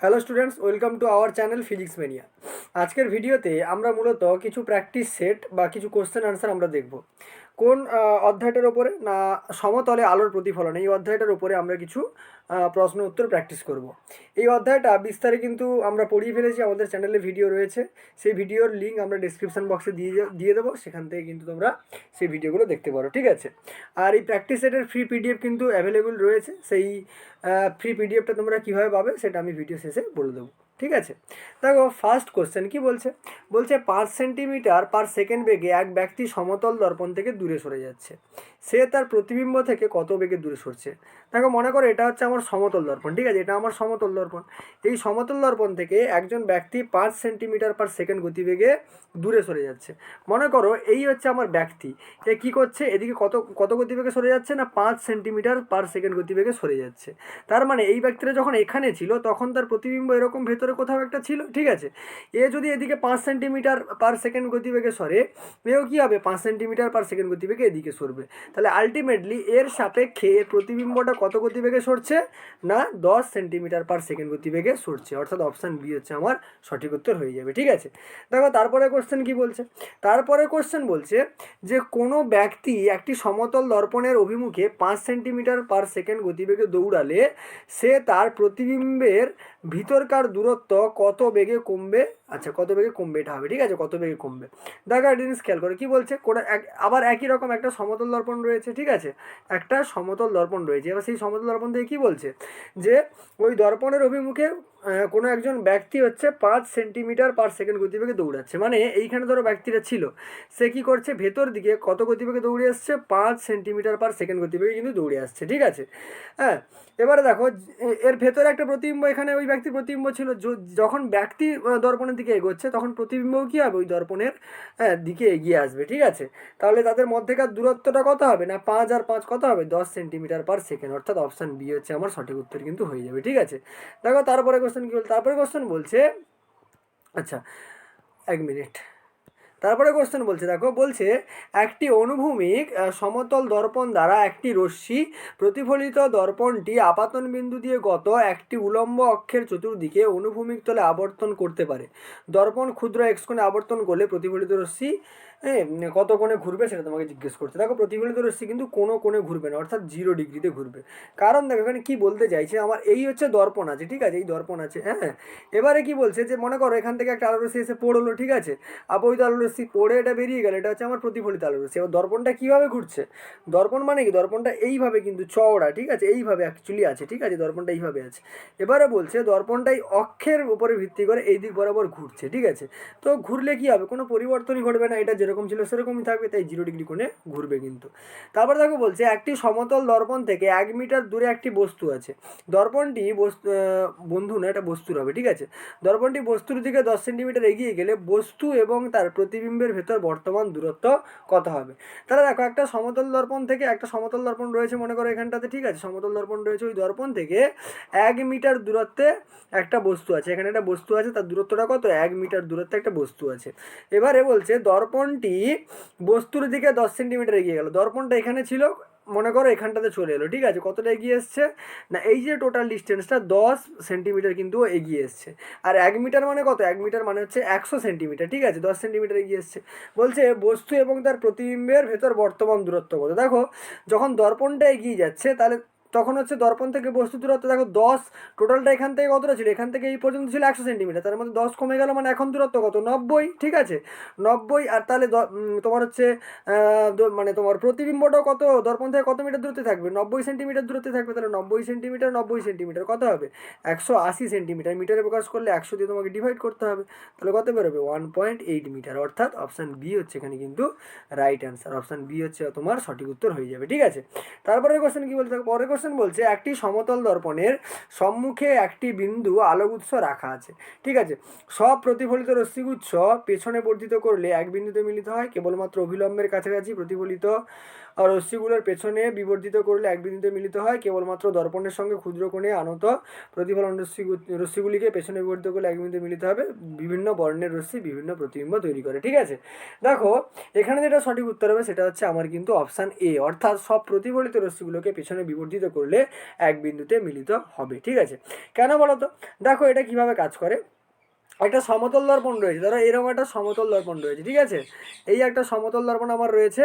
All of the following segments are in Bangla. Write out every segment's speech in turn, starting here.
hello students welcome to our channel physics mania আজকের ভিডিওতে আমরা মূলত কিছু প্র্যাকটিস সেট বা কিছু কোশ্চেন আনসার আমরা দেখব। কোন অধ্যায়টার ওপরে না সমতলে আলোর প্রতিফলন? এই অধ্যায়টার উপরে আমরা কিছু প্রশ্ন উত্তর প্র্যাকটিস করব। এই অধ্যায়টা বিস্তারে কিন্তু আমরা পড়িয়ে ফেলেছি, আমাদের চ্যানেলে ভিডিও রয়েছে। সেই ভিডিওর লিঙ্ক আমরা ডিসক্রিপশন বক্সে দিয়ে দিয়ে দেবো। সেখান থেকে কিন্তু তোমরা সেই ভিডিওগুলো দেখতে পারো, ঠিক আছে? আর এই প্র্যাকটিস সেটের ফ্রি পিডিএফ কিন্তু অ্যাভেলেবল রয়েছে। সেই ফ্রি পিডিএফটা তোমরা কীভাবে পাবে সেটা আমি ভিডিও শেষে বলে দেবো। ঠিক আছে? দেখো ফার্স্ট কোশ্চেন কি বলছে? বলছে, পাঁচ সেন্টিমিটার পার সেকেন্ড বেগে এক ব্যক্তি সমতল দর্পণ থেকে দূরে সরে যাচ্ছে। সে তার প্রতিবিম্ব থেকে কত বেগে দূরে সরছে? দেখো, মনে করো এটা হচ্ছে আমার সমতল দর্পণ, ঠিক আছে? এটা আমার সমতল দর্পণ। এই সমতল দর্পণ থেকে একজন ব্যক্তি পাঁচ সেন্টিমিটার পার সেকেন্ড গতিবেগে দূরে সরে যাচ্ছে। মনে করো এই হচ্ছে আমার ব্যক্তি, এ কী করছে? এদিকে কত কত গতিবেগে সরে যাচ্ছে না পাঁচ সেন্টিমিটার পার সেকেন্ড গতিবেগে সরে যাচ্ছে। তার মানে এই ব্যক্তিটা যখন এখানে ছিল, তখন তার প্রতিবিম্ব এরকম ভেতরে কোথাও একটা ছিল, ঠিক আছে? এ যদি এদিকে পাঁচ সেন্টিমিটার পার সেকেন্ড গতিবেগে সরে, এও কী হবে? পাঁচ সেন্টিমিটার পার সেকেন্ড গতিবেগে এদিকে সরবে। তাহলে আলটিমেটলি এর সাপেক্ষে এর প্রতিবিম্বটা কত গতিবেগে সরছে? না, দশ সেন্টিমিটার পার সেকেন্ড গতিবেগে সরছে। অর্থাৎ অপশান বি হচ্ছে আমার সঠিক উত্তর হয়ে যাবে, ঠিক আছে? দেখো, তারপরে কোশ্চেন কি বলছে? তারপরে কোশ্চেন বলছে যে কোনো ব্যক্তি একটি সমতল দর্পণের অভিমুখে পাঁচ সেন্টিমিটার পার সেকেন্ড গতিবেগে দৌড়ালে, সে তার প্রতিবিম্বের ভিতরকার দূরত্ব কত বেগে কমবে? আচ্ছা কত বেগে কমবে এটা হবে, ঠিক আছে? কত বেগে কমবে? দেখো একটা জিনিস খেয়াল করে, কী বলছে? কোনো এক আবার একই রকম একটা সমতল দর্পণ রয়েছে, ঠিক আছে? একটা সমতল দর্পণ রয়েছে। এবার সেই সমতল দর্পণ থেকে কী বলছে? যে ওই দর্পণের অভিমুখে কোনো একজন ব্যক্তি হচ্ছে পাঁচ সেন্টিমিটার পার সেকেন্ড গতিবেগে দৌড়াচ্ছে। মানে এইখানে ধরো ব্যক্তিটা ছিল সে কী করছে? ভেতর দিকে কত গতিবেগে দৌড়ে আসছে? পাঁচ সেন্টিমিটার পার সেকেন্ড গতিবেগে কিন্তু দৌড়ে আসছে ঠিক আছে? হ্যাঁ এবারে দেখো এর ভেতরে একটা প্রতিবিম্ব এখানে ওই ব্যক্তির প্রতিবিম্ব ছিল। যখন ব্যক্তি দর্পণের দিকে এগোচ্ছে তখন প্রতিবিম্বও কী হবে? ওই দর্পণের হ্যাঁ, দিকে এগিয়ে আসবে ঠিক আছে? তাহলে তাদের মধ্যেকার দূরত্বটা কত হবে? না পাঁচ আর পাঁচ কত হবে? দশ সেন্টিমিটার পার সেকেন্ড। অর্থাৎ অপশান বি হচ্ছে আমার সঠিক উত্তর কিন্তু হয়ে যাবে ঠিক আছে? দেখো তারপরে কোশ্চেন কী বল তারপরে কোশ্চেন বলছে আচ্ছা এক মিনিট তারপরে কোশ্চেন বলছে, দেখো, বলছে, একটি অনুভূমিক সমতল দর্পণ দ্বারা একটি রশ্মি প্রতিফলিত দর্পণটি আপাতন বিন্দু দিয়ে গত একটি উলম্ব অক্ষের চতুর্দিকে অনুভূমিক তলে আবর্তন করতে পারে। দর্পণ ক্ষুদ্র এক্স কোণে আবর্তন করলে প্রতিফলিত রশ্মি উম, কত কোণে ঘুরবে সেটা তোমাকে জিজ্ঞেস করছে। দেখো প্রতিফলিত রশ্মি কিন্তু কোনো কোণে ঘুরবে না অর্থাৎ জিরো ডিগ্রিতে ঘুরবে। কারণ দেখো এখানে কী বলতে চাইছে আমার এই হচ্ছে দর্পণ আছে ঠিক আছে? এই দর্পণ আছে হ্যাঁ? এবারে কি বলছে যে মনে করো এখান থেকে একটা আলো রশ্মি এসে পড়ল ঠিক আছে? আবৈধ আলো রশ্মি পড়ে এটা বেরিয়ে গেল এটা হচ্ছে আমার প্রতিফলিত আলো রশ্মি। এবার দর্পণটা কীভাবে ঘুরছে? দর্পণ মানে কি? দর্পণটা এইভাবে কিন্তু চওড়া ঠিক আছে? এইভাবে অ্যাকচুয়ালি আছে ঠিক আছে? দর্পণটা এইভাবে আছে। এবারে বলছে দর্পণটাই অক্ষের উপরে ভিত্তি করে এই দিক বরাবর ঘুরছে ঠিক আছে? তো ঘুরলে কি হবে? কোনো পরিবর্তনই ঘটবে না এটা যেরকম ছিল সেরকমই থাকবে, তাই জিরো ডিগ্রি কোণে ঘুরবে কিন্তু। তারপর দেখো বলছে, একটি সমতল দর্পণ থেকে এক মিটার দূরে একটি বস্তু আছে। দর্পণটি বস্তু বন্ধু না এটা বস্তুর হবে, ঠিক আছে? দর্পণটি বস্তুর দিকে দশ সেন্টিমিটার এগিয়ে গেলে বস্তু এবং তার প্রতিবিম্বের ভেতর বর্তমান দূরত্ব কত হবে? তাহলে দেখো, একটা সমতল দর্পণ থেকে একটা সমতল দর্পণ রয়েছে, মনে করো এখানটাতে, ঠিক আছে? সমতল দর্পণ রয়েছে ওই দর্পণ থেকে এক মিটার দূরত্বে একটা বস্তু আছে। এখানে একটা বস্তু আছে, তার দূরত্বটা কত? এক মিটার দূরত্বে একটা বস্তু আছে। এবারে বলছে দর্পণটি বস্তুর দিকে দশ সেন্টিমিটার এগিয়ে গেল। দর্পণটা এখানে ছিল, মনে করো এখানটাতে চলে এলো, ঠিক আছে? কতটা এগিয়ে এসছে? না, এই যে টোটাল ডিস্টেন্সটা দশ সেন্টিমিটার কিন্তু এগিয়ে এসছে। আর এক মিটার মানে কত? এক মিটার মানে হচ্ছে একশো সেন্টিমিটার, ঠিক আছে? দশ সেন্টিমিটার এগিয়ে এসছে। বলছে, বস্তু এবং তার প্রতিবিম্বের ভেতর বর্তমান দূরত্ব কত? দেখো, যখন দর্পণটা এগিয়ে যাচ্ছে, তাহলে তখন হচ্ছে দর্পণ থেকে বস্তু দূরত্ব, দেখো দশ টোটালটা এখান থেকে কতটা ছিল? এখান থেকে এই পর্যন্ত ছিল একশো সেন্টিমিটার তার মধ্যে দশ কমে গেল মানে এখন দূরত্ব কত? নব্বই, ঠিক আছে? নব্বই, আর তাহলে তোমার হচ্ছে মানে তোমার প্রতিবিম্বটাও কত? দর্পণ থেকে কত মিটার দূরত্বে থাকবে? নব্বই সেন্টিমিটার দূরত্বে থাকবে, তাহলে নব্বই সেন্টিমিটার নব্বই সেন্টিমিটার কত হবে? একশো আশি সেন্টিমিটার মিটারে প্রকাশ করলে একশো দিয়ে তোমাকে ডিভাইড করতে হবে। তাহলে কত বেরোবে? ওয়ান পয়েন্ট এইট মিটার অর্থাৎ অপশান বি হচ্ছে এখানে কিন্তু রাইট অ্যান্সার অপশান বি হচ্ছে তোমার সঠিক উত্তর হয়ে যাবে, ঠিক আছে? তারপরে কোশ্চেন কি বলছে পরের কোশ্চেন বলছে, একটি সমতল দর্পণের সম্মুখে একটি বিন্দু আলোকউৎস রাখা আছে। ঠিক আছে? সব প্রতিফলিত রশ্মিগুচ্ছ পেছনে বর্ধিত করলে এক বিন্দুতে মিলিত হয়, কেবলমাত্র অভিলম্বের কাছাকাছি প্রতিফলিত রশ্মিগুলোর পেছনে বিবর্ধিত করলে এক বিন্দুতে মিলিত হয়। কেবলমাত্র দর্পণের সঙ্গে ক্ষুদ্র কোণে আনত। প্রতিফলন রশ্মি রশ্মিগুলিকে পেছনে বিবর্ধিত করলে এক বিন্দুতে মিলিত হবে। বিভিন্ন বর্ণের রশ্মি বিভিন্ন প্রতিবিম্ব তৈরি করে, ঠিক আছে? দেখো, এখানে যেটা সঠিক উত্তর হবে সেটা হচ্ছে আমার কিন্তু অপশান এ। অর্থাৎ সব প্রতিফলিত রশ্মিগুলোকে পেছনে বিবর্ধিত করলে এক বিন্দুতে মিলিত হবে, ঠিক আছে? কেন বলো তো দেখো এটা কীভাবে কাজ করে। একটা সমতল দর্পণ রয়েছে। ধরো এরকম একটা সমতল দর্পণ রয়েছে, ঠিক আছে? এই একটা সমতল দর্পণ আমার রয়েছে।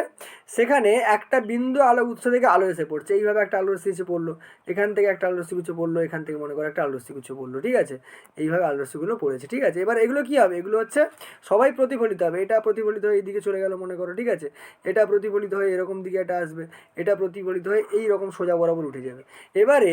সেখানে একটা বিন্দু আলো উৎস থেকে আলো এসে পড়ছে। এইভাবে একটা আলো রশ্মি এসে পড়ল। এখান থেকে একটা আলো রশ্মি কুচো পড়ল। এখান থেকে মনে করো একটা আলো রশ্মি কুচো পড়ল, ঠিক আছে? এইভাবে আলো রশ্মিগুলো পড়েছে, ঠিক আছে? এবার এগুলো কী হবে? এগুলো হচ্ছে সবাই প্রতিফলিত হবে। এটা প্রতিফলিত হয়ে এইদিকে চলে গেল মনে করো, ঠিক আছে? এটা প্রতিফলিত হয়ে এরকম দিকে এটা আসবে। এটা প্রতিফলিত হয়ে এই রকম সোজা বরাবর উঠে যাবে। এবারে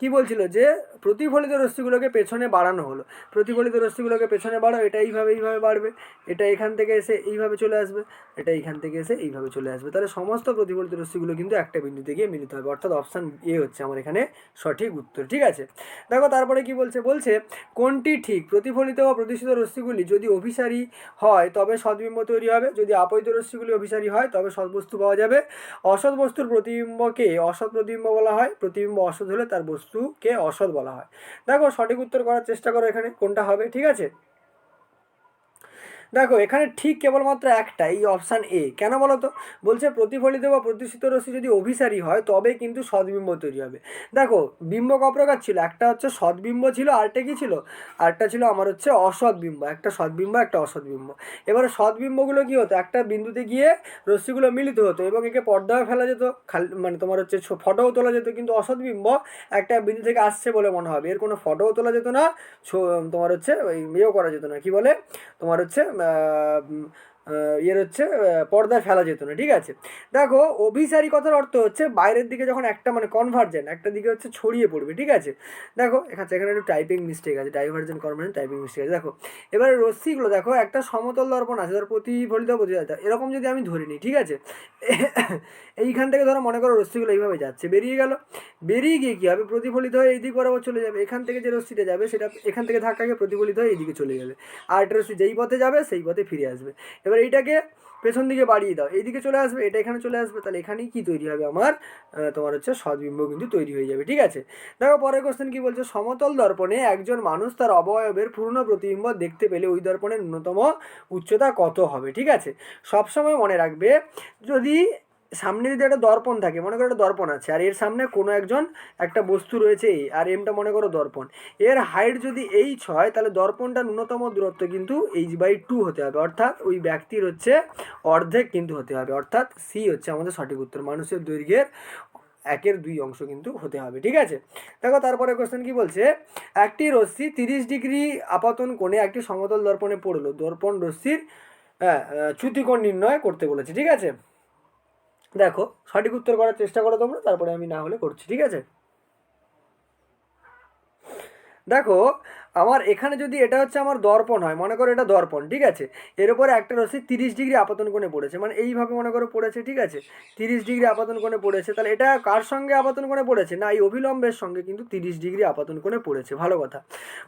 কি বলছিল যে প্রতিফলিত রশ্মিগুলোকে পেছনে বাড়ানো হলো। প্রতিফলিত রশ্মিগুলোকে পেছনে বাড়াও, এটা এইভাবে এইভাবে বাড়বে, এটা এখান থেকে এসে এইভাবে চলে আসবে, এটা এইখান থেকে এসে এইভাবে চলে আসবে। তাহলে সমস্ত প্রতিফলিত রশ্মিগুলো কিন্তু একটা বিন্দুতে গিয়ে মিলিত হবে, অর্থাৎ অপশান এ হচ্ছে আমার এখানে সঠিক উত্তর, ঠিক আছে? দেখো তারপরে কি বলছে? বলছে, কোনটি ঠিক? প্রতিফলিত বা প্রতিষ্ঠিত রশ্মিগুলি যদি অভিসারী হয়, তবে সদ্বিম্ব তৈরি হবে। যদি আপৈত রশ্মিগুলি অভিসারী হয়, তবে সৎ বস্তু পাওয়া যাবে। অসৎ বস্তুর প্রতিবিম্বকে অসৎ প্রতিবিম্ব বলা হয়, প্রতিবিম্ব অসৎ হলে তার বস্তুকে অসৎ বলা হয়। দেখো সঠিক উত্তর করার চেষ্টা করো এখানে, কোনটা হবে, ঠিক আছে? দেখো, এখানে ঠিক কেবলমাত্র একটা এই অপশান এ কেন বলো তো বলছে প্রতিফলিত বা প্রতিষ্ঠিত রশ্মি যদি অভিসারী হয়, তবে কিন্তু সদ্বিম্ব তৈরি হবে। দেখো, বিম্ব ক প্রকার ছিল? একটা হচ্ছে সদ্বিম্ব ছিল, আরেকটা কি ছিল? আরেকটা ছিল আমার হচ্ছে অসৎবিম্ব একটা সদ্বিম্ব, একটা অসৎবিম্ব এবারে সদ্বিম্বগুলো কী হতো? একটা বিন্দুতে গিয়ে রশ্মিগুলো মিলিত হতো এবং একে পর্দায় ফেলা যেত, খালি মানে তোমার হচ্ছে ফটোও তোলা যেত, কিন্তু অসৎবিম্ব একটা বিন্দু থেকে আসছে বলে মনে হবে। এর কোনো ফটোও তোলা যেত না তোমার হচ্ছে ওই ইয়েও করা যেত না, কি বলে? তোমার হচ্ছে um, ইয়ের হচ্ছে পর্দায় ফেলা যেত না, ঠিক আছে? দেখো, অভিসারী কথার অর্থ হচ্ছে, বাইরের দিকে যখন একটা মানে কনভার্জেন্ট একটা দিকে হচ্ছে ছড়িয়ে পড়বে, ঠিক আছে? দেখো এখানে এখানে একটু টাইপিং মিস্টেক আছে ডাইভার্জেন্ট কনভার্জেন্ট টাইপিং মিস্টেক আছে। দেখো, এবারে রশ্মিগুলো, দেখো, একটা সমতল দর্পণ আছে, ধর, প্রতিফলিত প্রতিফলিত এরকম যদি আমি ধরে নিই, ঠিক আছে? এইখান থেকে ধরো, মনে করো রশ্মিগুলো এইভাবে যাচ্ছে, বেরিয়ে গেল। বেরিয়ে গিয়ে কী হবে? প্রতিফলিত হয়ে এই এইদিক বরাবর চলে যাবে, এখান থেকে যে রশ্মিটা যাবে, সেটা এখান থেকে ধাক্কা খেয়ে প্রতিফলিত হয়ে এইদিকে চলে যাবে। আর একটা রশ্মি যেই পথে যাবে, সেই পথে ফিরে আসবে। এবার এইটাকে পেছন দিকে বাড়িয়ে দাও। এইদিকে চলে আসবে, এটা এখানে চলে আসবে, তাহলে এখানেই কি তৈরি হবে আমার? তোমার হচ্ছে সদ্বিম্ব কিন্তু তৈরি হয়ে যাবে, ঠিক আছে? দেখো, পরের কোশ্চেন কি বলছে? সমতল দর্পণে একজন মানুষ তার অবয়বের পূর্ণ প্রতিবিম্ব দেখতে পেলে ওই দর্পণের ন্যূনতম উচ্চতা কত হবে, ঠিক আছে? সবসময় মনে রাখবে, যদি সামনে যদি একটা দর্পণ থাকে, মনে করো একটা দর্পণ আছে, আর এর সামনে কোনো একজন, একটা বস্তু রয়েছে এই, আর এমটা মনে করো দর্পণ। এর হাইট যদি এইচ হয়, তাহলে দর্পণটা ন্যূনতম দূরত্ব কিন্তু এইচ বাই টু হতে হবে, অর্থাৎ ওই ব্যক্তির হচ্ছে অর্ধেক কিন্তু হতে হবে, অর্থাৎ সি হচ্ছে আমাদের সঠিক উত্তর, মানুষের দৈর্ঘ্যের একের দুই অংশ কিন্তু হতে হবে, ঠিক আছে? দেখো তারপরে কোশ্চেন কি বলছে? একটি রশ্মি তিরিশ ডিগ্রি আপাতন কোণে একটি সমতল দর্পণে পড়ল, দর্পণ রশ্মির হ্যাঁ চ্যুতিকোণ নির্ণয় করতে বলেছে, ঠিক আছে? দেখো, সঠিক উত্তর করার চেষ্টা করো তোমরা, তারপরে আমি না হলে করছি, ঠিক আছে? দেখো আমার এখানে যদি এটা হচ্ছে আমার দর্পণ হয়, মনে করো এটা দর্পণ, ঠিক আছে? এর উপরে একটা রশ্মি তিরিশ ডিগ্রি আপাতন কোণে পড়েছে মানে এইভাবে মনে করো পড়েছে, ঠিক আছে? তিরিশ ডিগ্রি আপাতন কোণে পড়েছে, তাহলে এটা কার সঙ্গে আপাতন কোণে পড়েছে? না, এই অবিলম্বের সঙ্গে কিন্তু তিরিশ ডিগ্রি আপাতন কোণে পড়েছে, ভালো কথা।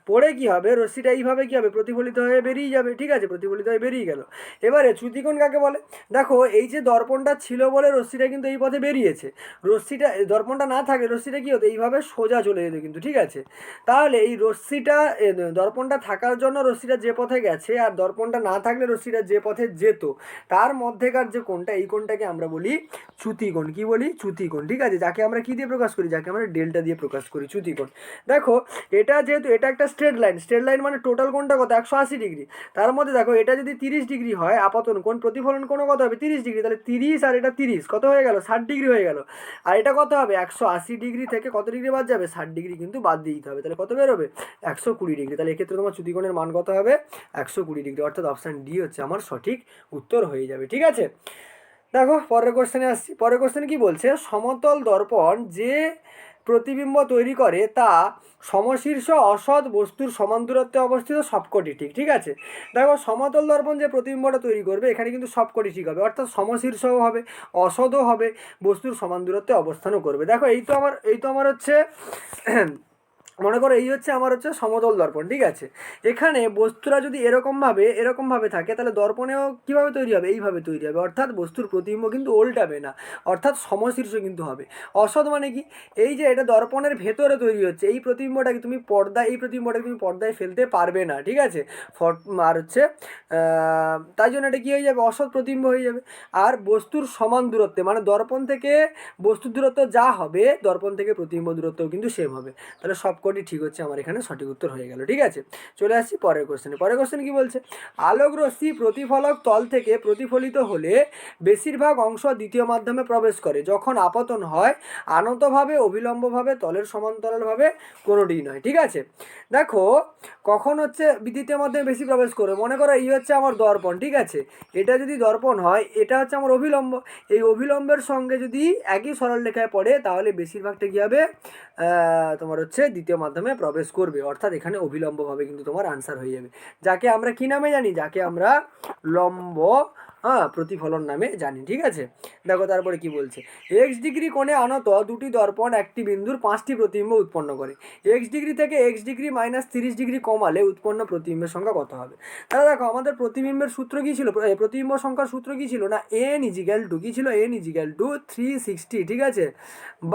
পড়ে কি হবে? রশ্মিটা এইভাবে কি হবে? প্রতিফলিত হয়ে বেরিয়ে যাবে, ঠিক আছে? প্রতিফলিত হয়ে বেরিয়ে গেল। এবারে চ্যুতিকোণ কাকে বলে? দেখো, এই যে দর্পণটা ছিল বলে রশ্মিটা কিন্তু এই পথে বেরিয়েছে। রশ্মিটা, দর্পণটা না থাকে, রশ্মিটা কি হতো? এইভাবে সোজা চলে যেত কিন্তু, ঠিক আছে? তাহলে এই রশ্মিটা দর্পণটা থাকার জন্য রশ্মিটা যে পথে গেছে আর দর্পণটা না থাকলে রশ্মিটা যে পথে যেত। তার মধ্যেকার যে কোণটা, এই কোণটাকে আমরা বলি চ্যুতিকোণ কি বলি? চ্যুতিকোণ ঠিক আছে? যাকে আমরা কি দিয়ে প্রকাশ করি? যাকে আমরা ডেল্টা দিয়ে প্রকাশ করি চ্যুতিকোণ দেখো, এটা যেহেতু, এটা একটা স্ট্রেট লাইন। স্ট্রেট লাইন মানে টোটাল কোণটা কত? একশো আশি ডিগ্রি। তার মধ্যে দেখো, এটা যদি তিরিশ ডিগ্রি হয়, আপাতন কোণ, প্রতিফলন কোণ কত হবে? তিরিশ ডিগ্রি। তাহলে তিরিশ আর এটা তিরিশ। কত হয়ে গেল? ষাট ডিগ্রি হয়ে গেল। আর এটা কত হবে? একশো আশি ডিগ্রি থেকে কত ডিগ্রি বাদ যাবে? ষাট ডিগ্রি কিন্তু বাদ দিয়ে দিতে হবে। তাহলে কত বেরোবে? একশো কুড়ি ডিগ্রি। তাহলে এক্ষেত্রে তোমার চ্যুতিকোণের মান কত হবে? একশো কুড়ি ডিগ্রি। অর্থাৎ অপশান ডি হচ্ছে আমার সঠিক উত্তর হয়ে যাবে। ঠিক আছে? দেখো, পরের কোশ্চেনে আসছি। পরের কোশ্চেন কি বলছে? সমতল দর্পণ যে প্রতিবিম্ব তৈরি করে তা সমশীর্ষ অসৎ বস্তুর সমান দূরত্বে অবস্থিত সবকটি ঠিক ঠিক আছে? দেখো, সমতল দর্পণ যে প্রতিবিম্বটা তৈরি করবে, এখানে কিন্তু সবকটি ঠিক হবে। অর্থাৎ সমশীর্ষও হবে, অসৎও হবে, বস্তুর সমান দূরত্বে অবস্থানও করবে। দেখো, এই তো আমার, এই তো আমার হচ্ছে মনে করো এই হচ্ছে আমার হচ্ছে সমতল দর্পণ, ঠিক আছে? এখানে বস্তুরা যদি এরকমভাবে এরকমভাবে থাকে, তাহলে দর্পণেও কীভাবে তৈরি হবে? এইভাবে তৈরি হবে। অর্থাৎ বস্তুর প্রতিবিম্ব কিন্তু উল্টাবে না। অর্থাৎ সমশীর্ষ কিন্তু হবে। অসৎ মানে কি? এই যে এটা দর্পণের ভেতরে তৈরি হচ্ছে, এই প্রতিবিম্বটাকে তুমি পর্দা এই প্রতিবিম্বটাকে তুমি পর্দায় ফেলতে পারবে না, ঠিক আছে? ফট, আর হচ্ছে তাই জন্য এটা কী হয়ে যাবে? অসৎ প্রতিবিম্ব হয়ে যাবে। আর বস্তুর সমান দূরত্বে মানে দর্পণ থেকে বস্তুর দূরত্ব যা হবে, দর্পণ থেকে প্রতিবিম্ব দূরত্বও কিন্তু সেম হবে। তাহলে সবকটি ঠিক হচ্ছে, আমার এখানে সঠিক উত্তর হয়ে গেল, ঠিক আছে? চলে আসছি পরের কোশ্চেনে পরের কোশ্চেন কি বলছে? আলোক রশ্মি প্রতিফলক তল থেকে প্রতিফলিত হলে বেশিরভাগ অংশ দ্বিতীয় মাধ্যমে প্রবেশ করে, যখন আপতন হয় আনতভাবে অবিলম্বভাবে, তলের সমান্তরালভাবে, কোনোটিই নয়, ঠিক আছে? দেখো, কখন হচ্ছে দ্বিতীয় মাধ্যমে বেশি প্রবেশ করবে? মনে করো এই হচ্ছে আমার দর্পণ, ঠিক আছে? এটা যদি দর্পণ হয়, এটা হচ্ছে আমার অভিলম্ব এই অভিলম্বের সঙ্গে যদি একই সরল রেখায় পড়ে, তাহলে বেশিরভাগটা কী হবে? তোমার হচ্ছে দ্বিতীয় মাধ্যমে প্রবেশ করবে। অর্থাৎ এখানে অবিলম্বভাবে কিন্তু তোমার আনসার হয়ে যাবে। যাকে আমরা কি নামে জানি? যাকে আমরা লম্ব হ্যাঁ প্রতিফলন নামে জানি, ঠিক আছে? দেখো তারপরে কি বলছে? এক্স ডিগ্রি কোণে আনত, দুটি দর্পণ, একটি বিন্দুর পাঁচটি প্রতিবিম্ব উৎপন্ন করে। এক্স ডিগ্রি থেকে এক্স ডিগ্রি মাইনাস তিরিশ ডিগ্রি কমালে উৎপন্ন প্রতিবিম্বের সংখ্যা কত হবে? তাহলে দেখো, আমাদের প্রতিবিম্বের সূত্র কী ছিল? প্রতিবিম্ব সংখ্যার সূত্র কী ছিল না? এন ইজিক্যাল টু কী ছিল? N is equal to three sixty ঠিক আছে?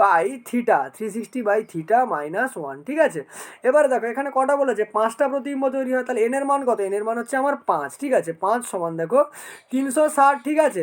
By theta three sixty by theta minus one ঠিক আছে? এবারে দেখো, এখানে কটা বলেছে? পাঁচটা প্রতিবিম্ব তৈরি হয়, তাহলে এনের মান কত? এনের মান হচ্ছে আমার পাঁচ, ঠিক আছে? পাঁচ সমান দেখো তিনশো ষাট ঠিক আছে।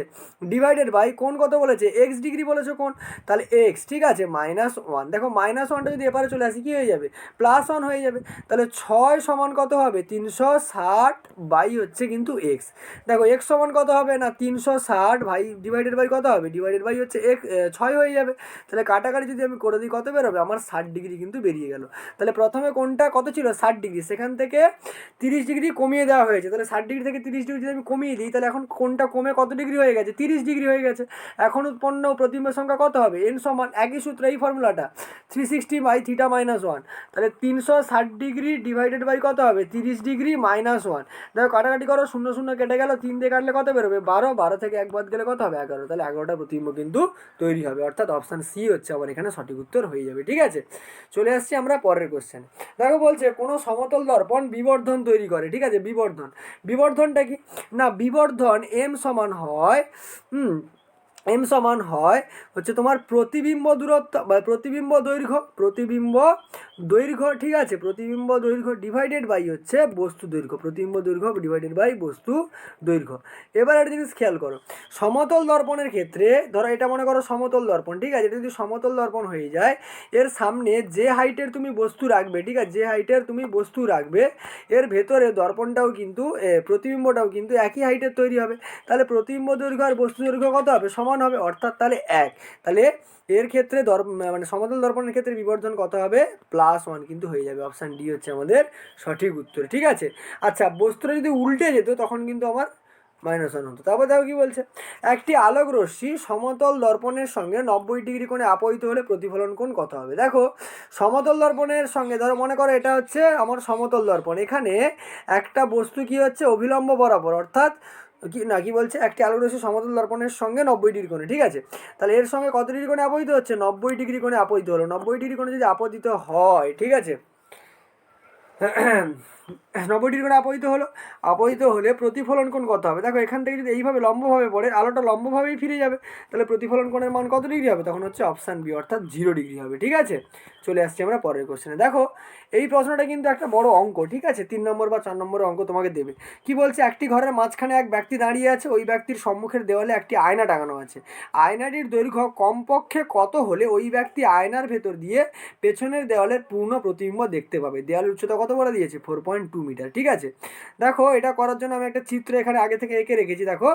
ডিভাইডেড বাই কোন কত বলেছে? এক্স ডিগ্রি বলেছে কোন? তাহলে এক্স ঠিক আছে? মাইনাস ওয়ান দেখো মাইনাস ওয়ানটা যদি এপারে চলে আসি, কী হয়ে যাবে? প্লাস ওয়ান হয়ে যাবে। তাহলে ছয় সমান কত হবে? তিনশো ষাট বাই হচ্ছে কিন্তু এক্স দেখো এক্স সমান কত হবে না? তিনশো ষাট ভাই ডিভাইডেড বাই কত হবে? ডিভাইডেড বাই হচ্ছে এক ছয় হয়ে যাবে। তাহলে কাটাকাটি যদি আমি করে দিই, কত বেরোবে? আমার ষাট ডিগ্রি কিন্তু বেরিয়ে গেল। তাহলে প্রথমে কোনটা? কত ছিল? ষাট ডিগ্রি সেখান থেকে তিরিশ ডিগ্রি কমিয়ে দেওয়া হয়েছে। তাহলে ষাট ডিগ্রি থেকে তিরিশ ডিগ্রি যদি আমি কমিয়ে দিই, তাহলে এখন কোনটা কমে কত ডিগ্রি হয়ে গেছে? তিরিশ ডিগ্রি হয়ে গেছে। এখন উৎপন্ন প্রতিবিম্বের সংখ্যা কত হবে? এন সমান একই সূত্র, এই ফর্মুলাটা। Three sixty by theta minus one তাহলে তিনশো ষাট ডিগ্রি ডিভাইডেড বাই কত হবে? তিরিশ ডিগ্রি মাইনাস ওয়ান দেখো, কাটাকাটি করো, শূন্য শূন্য কেটে গেল, তিন দিয়ে কাটলে কত বেরোবে? বারো। বারো থেকে এক বাদ গেলে কত হবে? এগারো। তাহলে এগারোটা প্রতিবিম্ব কিন্তু তৈরি হবে। অর্থাৎ অপশান সি হচ্ছে আমার এখানে সঠিক উত্তর হয়ে যাবে, ঠিক আছে? চলে আসছি আমরা পরের কোশ্চেন দেখো, বলছে, কোনো সমতল দর্পণ বিবর্ধন তৈরি করে, ঠিক আছে? বিবর্ধন। বিবর্ধনটা কি? না, বিবর্ধন এম সমান হয় হুম এম সমান হয় হচ্ছে তোমার প্রতিবিম্ব দূরত্ব বা প্রতিবিম্ব দৈর্ঘ্য প্রতিবিম্ব দৈর্ঘ্য ঠিক আছে, প্রতিবিম্ব দৈর্ঘ্য ডিভাইডেড বাই হচ্ছে বস্তু দৈর্ঘ্য, প্রতিবিম্ব দৈর্ঘ্য ডিভাইডেড বাই বস্তু দৈর্ঘ্য। এবার একটা জিনিস খেয়াল করো, সমতল দর্পণের ক্ষেত্রে, ধরো এটা মনে করো সমতল দর্পণ, ঠিক আছে? এটা যদি সমতল দর্পণ হয়ে যায়, এর সামনে যে হাইটের তুমি বস্তু রাখবে, ঠিক আছে? যে হাইটের তুমি বস্তু রাখবে, এর ভেতরে দর্পণটাও কিন্তু প্রতিবিম্বটাও কিন্তু একই হাইটের তৈরি হবে। তাহলে প্রতিবিম্ব দৈর্ঘ্য আর বস্তু দৈর্ঘ্য কত হবে? সমান হবে, অর্থাৎ তাহলে এক। তাহলে এর ক্ষেত্রে মানে সমতল দর্পণের ক্ষেত্রে বিবর্ধন কত হবে? প্লাস ওয়ান কিন্তু হয়ে যাবে অপশান ডি হচ্ছে আমাদের সঠিক উত্তর, ঠিক আছে? আচ্ছা বস্তুটা যদি উল্টে যেত তখন কিন্তু আমার মাইনাস ওয়ান হতো। তারপর দেখো কি বলছে? একটি আলোক রশ্মি সমতল দর্পণের সঙ্গে নব্বই ডিগ্রি কোণে আপতিত হলে প্রতিফলন কোণ কত হবে? দেখো, সমতল দর্পণের সঙ্গে, ধরো মনে করো এটা হচ্ছে আমার সমতল দর্পণ। এখানে একটা বস্তু কি হচ্ছে? অভিলম্ব বরাবর, অর্থাৎ কি, না, কি বলছে? একটি আলোক রশ্মি সমতল দর্পণের সঙ্গে নব্বই ডিগ্রি কোণে, ঠিক আছে? তাহলে এর সঙ্গে কত ডিগ্রি কোণে আপতিত হচ্ছে? নব্বই ডিগ্রি কোণে আপতিত হলো। নব্বই ডিগ্রি কোণে যদি আপতিত হয়, ঠিক আছে? নব্বই ডিগ্রি করে আপতিত হলো আপতিত হলে প্রতিফলন কোণ কত হবে? দেখো, এখান থেকে যদি এইভাবে লম্বভাবে পড়ে, আলোটা লম্বভাবেই ফিরে যাবে। তাহলে প্রতিফলন কোণের মান কত ডিগ্রি হবে? তখন হচ্ছে অপশান বি অর্থাৎ জিরো ডিগ্রি হবে, ঠিক আছে? চলে আসছি আমরা পরের কোশ্চেনে দেখো, এই প্রশ্নটা কিন্তু একটা বড় অঙ্ক, ঠিক আছে? তিন নম্বর বা চার নম্বরের অঙ্ক তোমাকে দেবে। কি বলছে? একটি ঘরের মাঝখানে এক ব্যক্তি দাঁড়িয়ে আছে, ওই ব্যক্তির সম্মুখের দেওয়ালে একটি আয়না টাঙানো আছে। আয়নাটির দৈর্ঘ্য কমপক্ষে কত হলে ওই ব্যক্তি আয়নার ভেতর দিয়ে পেছনের দেওয়ালের পূর্ণ প্রতিবিম্ব দেখতে পাবে? দেওয়ালের উচ্চতা কত বলে দিয়েছে? ফোর পয়েন্ট টু মিটার ঠিক আছে? দেখো, এটা করার জন্য আমি একটা চিত্র এখানে আগে থেকে এঁকে রেখেছি, দেখো।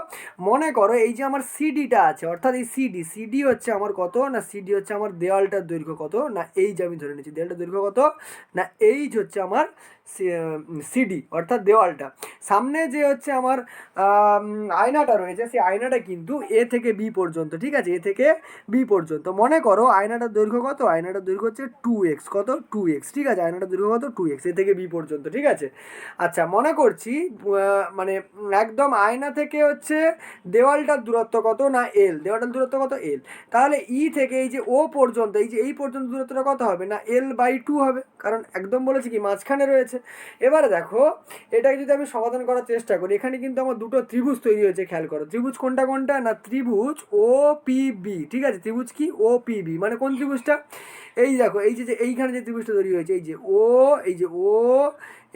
মনে করো এই যে আমার সিডিটা আছে, অর্থাৎ এই সিডি সিডি হচ্ছে আমার কত, না সিডি হচ্ছে আমার দেওয়ালটার দৈর্ঘ্য কত, না এই যে আমি ধরে নিচ্ছি দেওয়ালটার দৈর্ঘ্য কত, না এইচ হচ্ছে আমার সিডি অর্থাৎ দেওয়ালটা। সামনে যে হচ্ছে আমার আয়নাটা রয়েছে, সেই আয়নাটা কিন্তু এ থেকে বি পর্যন্ত, ঠিক আছে? এ থেকে বি পর্যন্ত। মনে করো আয়নাটার দৈর্ঘ্য কত? আয়নাটার দৈর্ঘ্য হচ্ছে টু এক্স কত? টু এক্স ঠিক আছে? আয়নাটার দৈর্ঘ্য কত? টু এক্স এ থেকে বি পর্যন্ত, ঠিক আছে? আচ্ছা মনে করছি মানে একদম আয়না থেকে হচ্ছে দেওয়ালটার দূরত্ব কত না এল দেওয়ালটার দূরত্ব কত এল তাহলে ই থেকে এই যে ও পর্যন্ত, এই যে এই পর্যন্ত দূরত্বটা কত হবে? না এল বাই টু হবে? কারণ একদম বলেছি কি, মাঝখানে রয়েছে এবারে দেখো, এটাকে যদি আমি সমাধান করার চেষ্টা করি, এখানে কিন্তু আমার দুটো ত্রিভুজ তৈরি হয়েছে, খেয়াল করো। ত্রিভুজ কোনটা কোনটা? না, ত্রিভুজ ও পি বি ঠিক আছে? ত্রিভুজ কি? ও পি বি মানে কোন ত্রিভুজটা? এই দেখো, এই যে এইখানে যে ত্রিভুজটা তৈরি হয়েছে, এই যে ও এই যে ও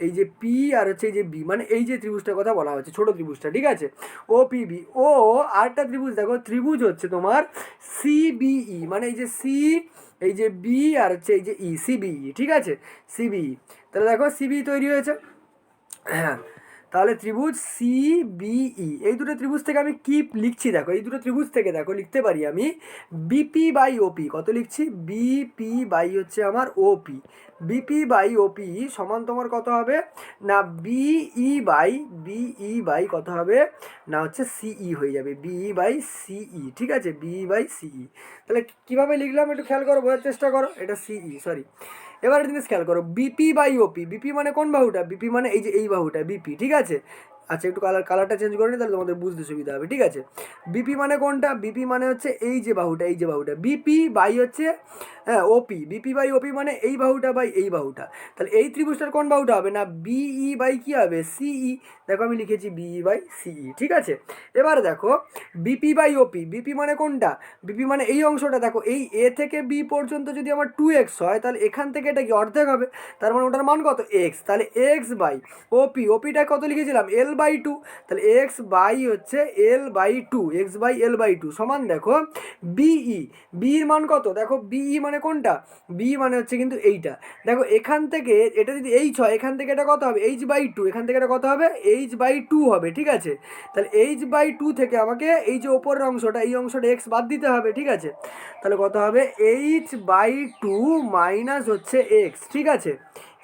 এই যে পি আর হচ্ছে এই যে বি মানে এই যে ত্রিভুজটার কথা বলা হচ্ছে ছোট ত্রিভুজটা, ঠিক আছে? ও পি বি ও আরেকটা ত্রিভুজ দেখো, ত্রিভুজ হচ্ছে তোমার সিবিই মানে এই যে সি এই যে বি আর হচ্ছে এই যে ই সিবিই ঠিক আছে? সিবিই তাহলে দেখো সিবিই তৈরি হয়েছে। হ্যাঁ তাহলে ত্রিভুজ সি বিই এই দুটো ত্রিভুজ থেকে আমি কি লিখছি দেখো, এই দুটো ত্রিভুজ থেকে দেখো লিখতে পারি আমি বিপি বাই ওপি কত লিখছি? বিপি বাই হচ্ছে আমার ওপি বিপি বাই ওপি সমান তোমার কত হবে? না বিই বাই বিই বাই কত হবে? না, হচ্ছে সিই হয়ে যাবে বিই বাই সিই ঠিক আছে? বিই বাই সিই তাহলে কীভাবে লিখলাম একটু খেয়াল করো, বোঝার চেষ্টা করো, এটা সিই সরি এবার জিনিস খেয়াল করো বিপি বাই ওপি বিপি মানে কোন বাহুটা? বিপি মানে এই যে এই বাহুটা বিপি ঠিক আছে? আচ্ছা একটু কালার কালারটা চেঞ্জ করে নিই, তাহলে তোমাদের বুঝতে সুবিধা হবে, ঠিক আছে? বিপি মানে কোনটা? বিপি মানে হচ্ছে এই যে বাহুটা, এই যে বাহুটা। বিপি বাই হচ্ছে হ্যাঁ ওপি বিপি বাই ওপি মানে এই বাহুটা বাই এই বাহুটা। তাহলে এই ত্রিভুজটার কোন বাহুটা হবে না? বিই বাই কী হবে? সিই দেখো আমি লিখেছি বিই বাই সিই ঠিক আছে? এবার দেখো বিপি বাই ওপি বিপি মানে কোনটা? বিপি মানে এই অংশটা, দেখো, এই এ থেকে বি পর্যন্ত যদি আমার টু এক্স হয়, তাহলে এখান থেকে এটা কি অর্ধেক হবে? তার মানে ওটার মান কত? এক্স তাহলে এক্স বাই ওপি ওপিটা কত লিখেছিলাম? L by two. তাহলে এক্স বাই হচ্ছে L by two, X by L by two. সমান দেখো বিই বির মান কত? দেখো বিই মানে কোনটা? বি মানে হচ্ছে কিন্তু এইটা। দেখো এখান থেকে এটা যদি এইচ হয়, এখান থেকে এটা কত হবে? H by two. এখান থেকে এটা কত হবে? এইচ বাই টু হবে, ঠিক আছে? তাহলে এইচ বাই টু থেকে আমাকে এই যে ওপরের অংশটা, এই অংশটা এক্স বাদ দিতে হবে, ঠিক আছে? তাহলে কত হবে? এইচ বাই টু মাইনাস হচ্ছে এক্স, ঠিক আছে?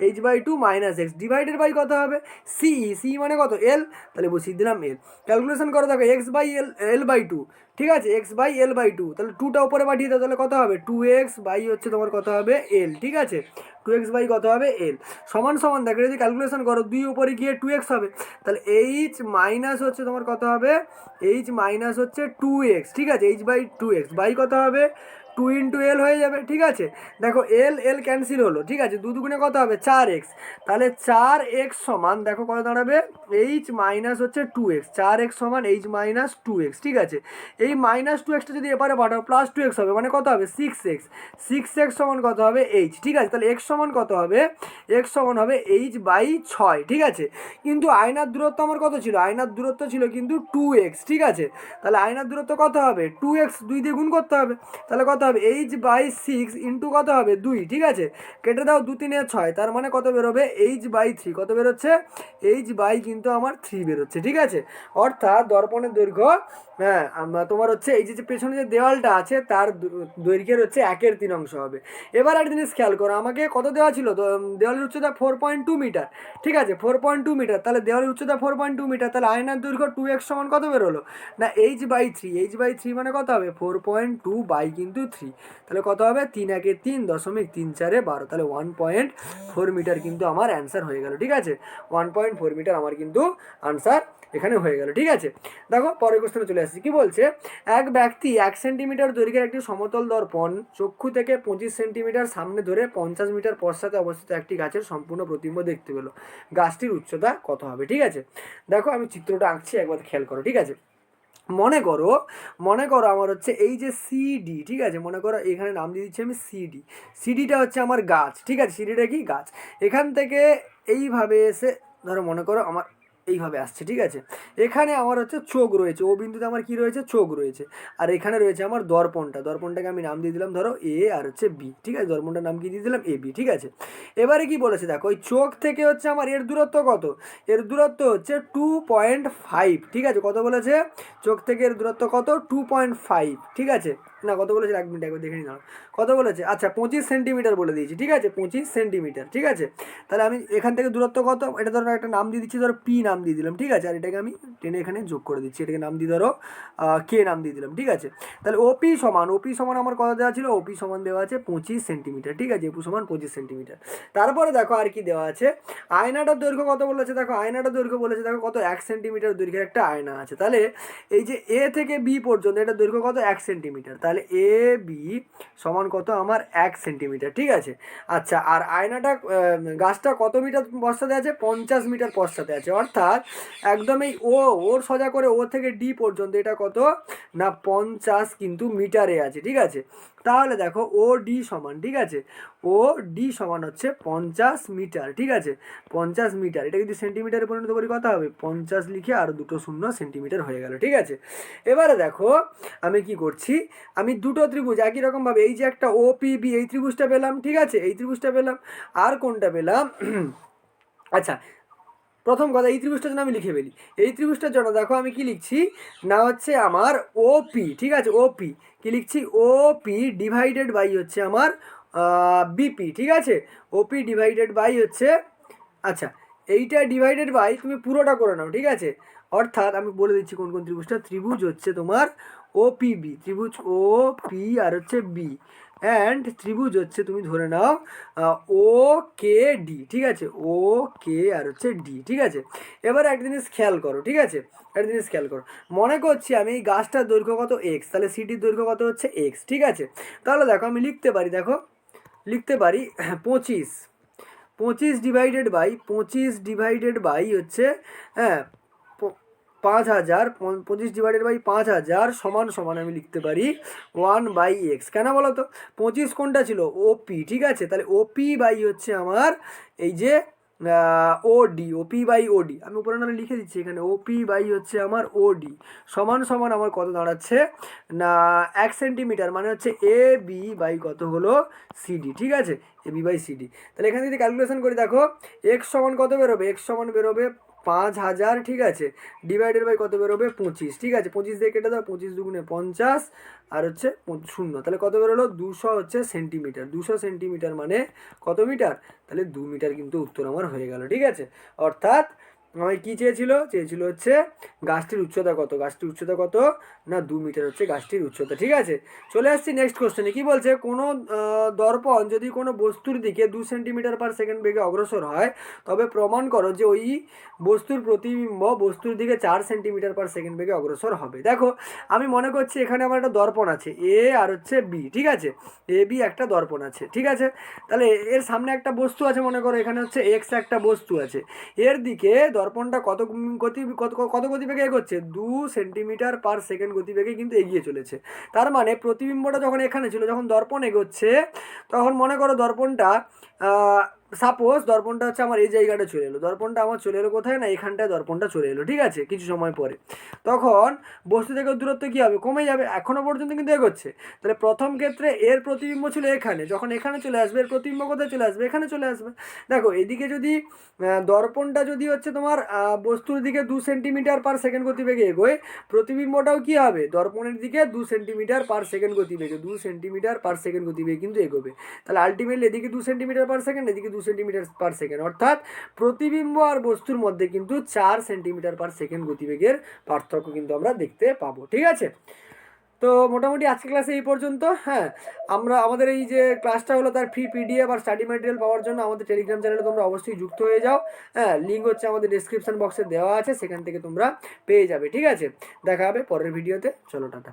H by two minus X divided by কত হবে? সি সি মানে কত? এল তাহলে বসিয়ে দিলাম এল ক্যালকুলেশন করে দেখো X by L L by two ঠিক আছে? X by L by two তাহলে টুটা উপরে পাঠিয়ে দাও, তাহলে কত হবে? টু এক্স বাই হচ্ছে তোমার কত হবে? এল ঠিক আছে? টু এক্স বাই কত হবে? এল সমান সমান, দেখো যদি ক্যালকুলেশন করো, দুই উপরে গিয়ে টু এক্স হবে। তাহলে এইচ মাইনাস হচ্ছে তোমার কত হবে? এইচ মাইনাস হচ্ছে টু এক্স ঠিক আছে? H by two X by কত হবে? টু ইন্টু এল হয়ে যাবে, ঠিক আছে? দেখো এল এল ক্যান্সেল হলো, ঠিক আছে? দু দুগুণে কত হবে? চার এক্স তাহলে চার এক্স সমান, দেখো কত দাঁড়াবে? এইচ মাইনাস হচ্ছে টু এক্স চার এক্স সমান এইচ মাইনাস টু এক্স ঠিক আছে? এই মাইনাস টু এক্সটা যদি এবারে পাঠাও প্লাস টু এক্স হবে মানে কত হবে? সিক্স এক্স সিক্স এক্স সমান কত হবে? এইচ ঠিক আছে? তাহলে এক্স সমান কত হবে? এক্স সমান হবে এইচ বাই ছয়, ঠিক আছে? কিন্তু আয়নার দূরত্ব আমার কত ছিল? আয়নার দূরত্ব ছিল কিন্তু টু এক্স ঠিক আছে? তাহলে আয়নার দূরত্ব কত হবে? টু এক্স দুই দিয়ে গুণ করতে হবে। তাহলে কত হবে? এইচ বাই সিক্স ইন্টু কত হবে? দুই, ঠিক আছে? কেটে দাও দু, তিনে ছয়, তার মানে কত বেরোবে? এইচ বাই থ্রি কত বেরোচ্ছে? এইচ বাই কিন্তু আমার থ্রি বেরোচ্ছে, ঠিক আছে? অর্থাৎ দর্পণের দৈর্ঘ্য হ্যাঁ তোমার হচ্ছে এই যে পেছনে যে দেওয়ালটা আছে, তার দৈর্ঘ্যের হচ্ছে একের তিন অংশ হবে। এবার একটা জিনিস খেয়াল করো, আমাকে কত দেওয়া ছিল? দেওয়ালের উচ্চতা ফোর পয়েন্ট টু মিটার ঠিক আছে? ফোর পয়েন্ট টু মিটার তাহলে দেওয়ালের উচ্চতা ফোর পয়েন্ট টু মিটার তাহলে আয়নার দৈর্ঘ্য টু এক্স সমান কত বেরোলো? না H by three H by three মানে কত হবে? ফোর পয়েন্ট টু বাই কিন্তু থ্রি তাহলে কত হবে? তিন একে তিন দশমিক তিন চারে বারো। তাহলে ওয়ান পয়েন্ট ফোর মিটার কিন্তু আমার অ্যান্সার হয়ে গেল, ঠিক আছে? ওয়ান পয়েন্ট ফোর মিটার আমার কিন্তু আনসার এখানে হয়ে গেল, ঠিক আছে? দেখো, পরের কোশ্চেনে চলে আসছি। কি বলছে? এক ব্যক্তি এক সেন্টিমিটার দৈর্ঘ্যের একটি সমতল দর্পণ চক্ষু থেকে পঁচিশ সেন্টিমিটার সামনে ধরে পঞ্চাশ মিটার পশ্চাতে অবস্থিত একটি গাছের সম্পূর্ণ প্রতিবিম্ব দেখতে পেল। গাছটির উচ্চতা কত হবে, ঠিক আছে? দেখো, আমি চিত্রটা আঁকছি, একবার খেয়াল করো, ঠিক আছে? মনে করো মনে করো আমার হচ্ছে এই যে সিডি ঠিক আছে? মনে করো এখানে নাম দিয়ে দিচ্ছি আমি সিডি সিডিটা হচ্ছে আমার গাছ, ঠিক আছে? সিডিটা কি? গাছ। এখান থেকে এইভাবে এসে, ধরো মনে করো আমার এইভাবে আসছে, ঠিক আছে? এখানে আমার হচ্ছে চোখ রয়েছে, ও বিন্দুতে আমার কি রয়েছে? চোখ রয়েছে। আর এখানে রয়েছে আমার দর্পণটা। দর্পণটাকে আমি নাম দিয়ে দিলাম, ধরো এ আর হচ্ছে বি, ঠিক আছে? দর্পণটার নাম কি দিয়ে দিলাম? এ বি, ঠিক আছে? এবারে কি বলেছে দেখো, ওই চোখ থেকে হচ্ছে আমার এর দূরত্ব কত? এর দূরত্ব হচ্ছে টু পয়েন্ট ফাইভ, ঠিক আছে? কত বলেছে? চোখ থেকে এর দূরত্ব কত? টু পয়েন্ট ফাইভ, ঠিক আছে? না, কত বলেছে এক মিনিট, একবার দেখে নিলাম কত বলেছে? আচ্ছা পঁচিশ সেন্টিমিটার বলে দিয়েছি, ঠিক আছে? পঁচিশ সেন্টিমিটার, ঠিক আছে? তাহলে আমি এখান থেকে দূরত্ব কত? এটা ধরো একটা নাম দিয়ে দিচ্ছি, ধরো পি নাম দিয়ে দিলাম, ঠিক আছে? আর এটাকে আমি টেনে এখানে যোগ করে দিচ্ছি, এটাকে নাম দিয়ে ধরো কে নাম দিয়ে দিলাম, ঠিক আছে? তাহলে ওপি সমান ওপি সমান আমার কত দেওয়া ছিল? ওপি সমান দেওয়া আছে পঁচিশ সেন্টিমিটার, ঠিক আছে? এপু সমান পঁচিশ সেন্টিমিটার। তারপরে দেখো আর কি দেওয়া আছে। আয়নাটার দৈর্ঘ্য কত বলেছে? দেখো, আয়নাটার দৈর্ঘ্য বলেছে, দেখো কত? এক সেন্টিমিটার দৈর্ঘ্যের একটা আয়না আছে। তাহলে এই যে এ থেকে বি পর্যন্ত এটা দৈর্ঘ্য কত? এক সেন্টিমিটার। তাহলে এ বি সমান কত আমার এক সেন্টিমিটার ঠিক আছে? আচ্ছা আর আয়নাটা গাছটা কত মিটার পশ্চাতে আছে? পঞ্চাশ মিটার পশ্চাতে আছে। অর্থাৎ একদম এই ও ওর সোজা করে ও থেকে ডি পর্যন্ত এটা কত? না, পঞ্চাশ কিন্তু মিটারে আছে, ঠিক আছে? তাহলে দেখো ও ডি সমান, ঠিক আছে? ও ডি সমান হচ্ছে পঞ্চাশ মিটার, ঠিক আছে? পঞ্চাশ মিটার, এটা যদি সেন্টিমিটারে পরিণত করি কথা হবে? পঞ্চাশ লিখে আর দুটো শূন্য সেন্টিমিটার হয়ে গেল, ঠিক আছে? এবারে দেখো, আমি কি করছি? আমি দুটো ত্রিভুজ, একই রকমভাবে, এই যে একটা ও পি বি এই ত্রিভুজটা পেলাম, ঠিক আছে? এই ত্রিভুজটা পেলাম, আর কোনটা পেলাম? আচ্ছা প্রথম কথা, এই ত্রিভুজটার জন্য আমি লিখে ফেলি। এই ত্রিভুজটার জন্য দেখো, আমি কি লিখছি? না হচ্ছে আমার ওপি ঠিক আছে? ওপি কি লিখছি? ওপি ডিভাইডেড বাই হচ্ছে আমার বিপি ঠিক আছে? ওপি ডিভাইডেড বাই হচ্ছে আচ্ছা এইটা ডিভাইডেড বাই তুমি পুরোটা করে নাও, ঠিক আছে? অর্থাৎ আমি বলে দিচ্ছি কোন কোন ত্রিভুজটা, ত্রিভুজ হচ্ছে তোমার ওপিবি ত্রিভুজ ও পি আর হচ্ছে বি অ্যান্ড ত্রিভুজ হচ্ছে, তুমি ধরে নাও ও কে ডি ঠিক আছে? ও কে আর হচ্ছে ডি ঠিক আছে? এবার একটা জিনিস খেয়াল করো, ঠিক আছে? একটা জিনিস খেয়াল করো। মনে করছি আমি এই গাছটার দৈর্ঘ্য কত এক্স তাহলে সিটির দৈর্ঘ্য কত হচ্ছে এক্স ঠিক আছে? তাহলে দেখো, আমি লিখতে পারি, দেখো, লিখতে পারি, পঁচিশ। পঁচিশ ডিভাইডেড বাই পঁচিশ ডিভাইডেড বাই হচ্ছে হ্যাঁ পাঁচ হাজার পঁচিশ ডিভাইডেড বাই পাঁচ হাজার সমান সমান আমি লিখতে পারি ওয়ান বাই এক্স কেন বলো তো? পঁচিশ কোনটা ছিল? ওপি ঠিক আছে? তাহলে ওপি বাই হচ্ছে আমার এই যে ওডি ওপি বাই ওডি আমি উপরে নামে লিখে দিচ্ছি এখানে ওপি বাই হচ্ছে আমার ওডি সমান সমান আমার কত দাঁড়াচ্ছে? না, এক সেন্টিমিটার মানে হচ্ছে এ বি বাই কত হলো? সিডি ঠিক আছে? এ বি বাই সিডি তাহলে এখানে যদি ক্যালকুলেশন করি, দেখো এক্স সমান কত বেরোবে? এক্স সমান বেরোবে পাঁচ হাজার, ঠিক আছে? ডিভাইডেড বাই কত বেরোবে? পঁচিশ, ঠিক আছে? পঁচিশ দিয়ে কেটে দাও, পঁচিশ দুগুণে পঞ্চাশ, আর হচ্ছে শূন্য। তাহলে কত বেরোলো? দুশো হচ্ছে সেন্টিমিটার দুশো সেন্টিমিটার মানে কত মিটার? তাহলে দু মিটার কিন্তু উত্তর আমার হয়ে গেল, ঠিক আছে? অর্থাৎ আমায় কী চেয়েছিল? চেয়েছিল হচ্ছে গাছটির উচ্চতা কত? গাছটির উচ্চতা কত? না দু মিটার হচ্ছে গাছটির উচ্চতা, ঠিক আছে? চলে আসছি নেক্সট কোশ্চেনে কি বলছে? কোনো দর্পণ যদি কোনো বস্তুর দিকে দু সেন্টিমিটার পার সেকেন্ড বেগে অগ্রসর হয়, তবে প্রমাণ করো যে ওই বস্তুর প্রতিবিম্ব বস্তুর দিকে চার সেন্টিমিটার পার সেকেন্ড বেগে অগ্রসর হবে। দেখো, আমি মনে করছি এখানে আমার একটা দর্পণ আছে, এ আর হচ্ছে বি, ঠিক আছে? এ, বি একটা দর্পণ আছে, ঠিক আছে? তাহলে এর সামনে একটা বস্তু আছে, মনে করো, এখানে হচ্ছে এক্স একটা বস্তু আছে। এর দিকে দর্পণটা কত গতি, কত কত গতিবেগে এগোচ্ছে? দু সেন্টিমিটার পার সেকেন্ড গতিবেগে কিন্তু এগিয়ে চলেছে। তার মানে প্রতিবিম্বটা যখন এখানে ছিল, যখন দর্পণ এগোচ্ছে, তখন মনে করো দর্পণটা সাপোজ দর্পণটা হচ্ছে আমার এই জায়গাটা চলে এলো। দর্পণটা আমার চলে এলো কোথায় না? এখানটায় দর্পণটা চলে এলো, ঠিক আছে? কিছু সময় পরে। তখন বস্তু থেকে দূরত্ব কী হবে? কমে যাবে। এখনও পর্যন্ত কিন্তু এগোচ্ছে। তাহলে প্রথম ক্ষেত্রে এর প্রতিবিম্ব ছিল এখানে। যখন এখানে চলে আসবে, এর প্রতিবিম্ব কোথায় চলে আসবে? এখানে চলে আসবে। দেখো, এদিকে যদি দর্পণটা যদি হচ্ছে তোমার বস্তুর দিকে দু সেন্টিমিটার পার সেকেন্ড গতিবেগে এগোয়, প্রতিবিম্বটাও কী হবে? দর্পণের দিকে দু সেন্টিমিটার পার সেকেন্ড গতিবেগে, দু সেন্টিমিটার পার সেকেন্ড গতিবেগে কিন্তু এগোবে। তাহলে আলটিমেটলি এদিকে দু সেন্টিমিটার পার সেকেন্ড, এদিকে দু সেন্টিমিটার পার সেকেন্ড অর্থাৎ প্রতিবিম্ব আর বস্তুর মধ্যে কিন্তু চার সেন্টিমিটার পার সেকেন্ড গতিবেগের পার্থক্য কিন্তু আমরা দেখতে পাবো। ঠিক আছে? তো মোটামুটি আজকে ক্লাসে এই পর্যন্ত। হ্যাঁ আমরা আমাদের এই যে ক্লাসটা হলো তার ফ্রি পিডিএফ আর স্টাডি ম্যাটেরিয়াল পাওয়ার জন্য আমাদের টেলিগ্রাম চ্যানেলে তোমরা অবশ্যই যুক্ত হয়ে যাও। হ্যাঁ লিঙ্ক হচ্ছে আমাদের ডিসক্রিপশন বক্সে দেওয়া আছে, সেখান থেকে তোমরা পেয়ে যাবে। ঠিক আছে? দেখা হবে পরের ভিডিওতে চলো, টাটা।